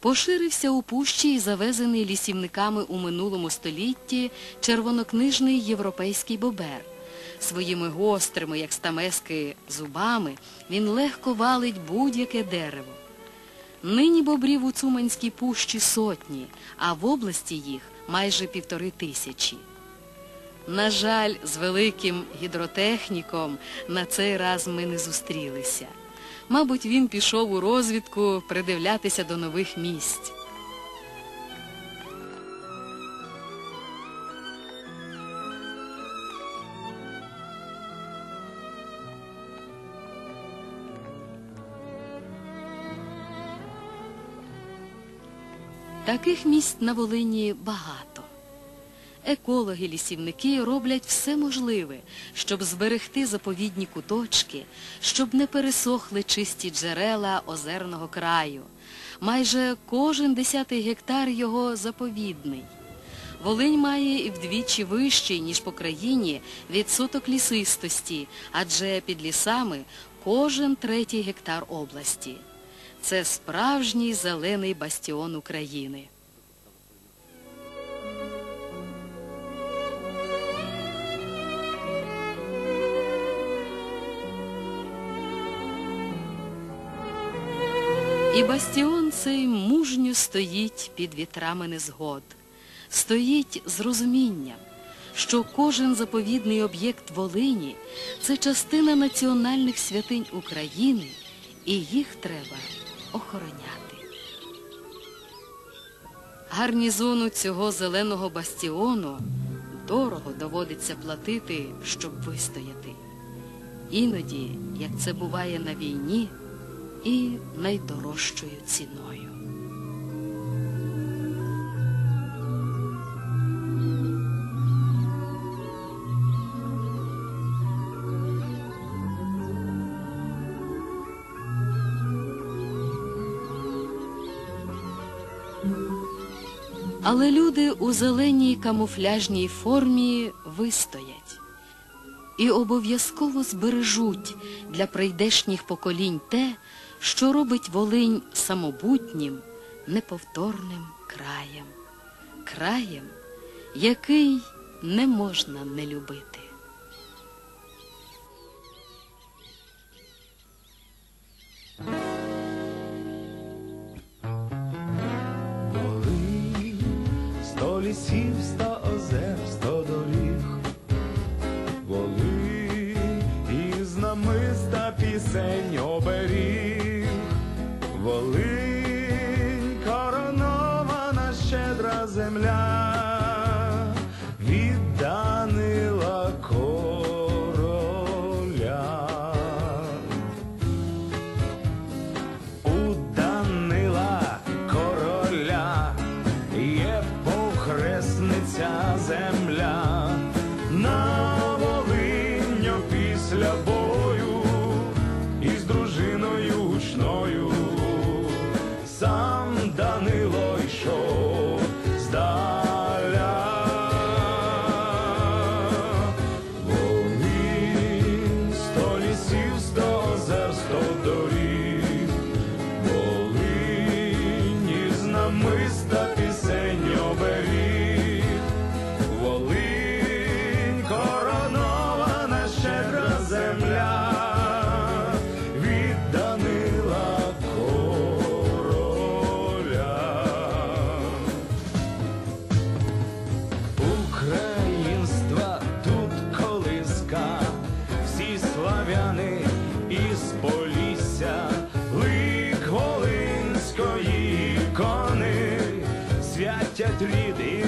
Поширився у пущі і завезений лісівниками у минулому столітті червонокнижний європейський бобер. Своїми гострими, як стамески, зубами він легко валить будь-яке дерево. Нині бобрів у Цуманській пущі сотні, а в області їх майже півтори тисячі. На жаль, з великим гідротехніком на цей раз ми не зустрілися. Мабуть, він пішов у розвідку придивлятися до нових місць. Таких місць на Волині багато. Екологи, лісівники роблять все можливе, щоб зберегти заповідні куточки, щоб не пересохли чисті джерела озерного краю. Майже кожен десятий гектар його заповідний. Волинь має і вдвічі вищий, ніж по країні, відсоток лісистості, адже під лісами кожен третій гектар області. Це справжній зелений бастіон України. І бастіон цей мужньо стоїть під вітрами незгод, стоїть з розумінням, що кожен заповідний об'єкт Волині це частина національних святинь України, і їх треба охороняти. Гарнізону цього зеленого бастіону дорого доводиться платити, щоб вистояти. Іноді, як це буває на війні, і найдорожчою ціною. Але люди у зеленій камуфляжній формі вистоять і обов'язково збережуть для прийдешніх поколінь те, що робить Волинь самобутнім, неповторним краєм, краєм, який не можна не любити. Волинь, сто лісів, сто озер, сто доріг. Волинь із намиста пісень земля відданила короля. уданила короля є похресниця земля. На Волиню після бою із дружиною гучною. Сам Данило йшов. Manchester United.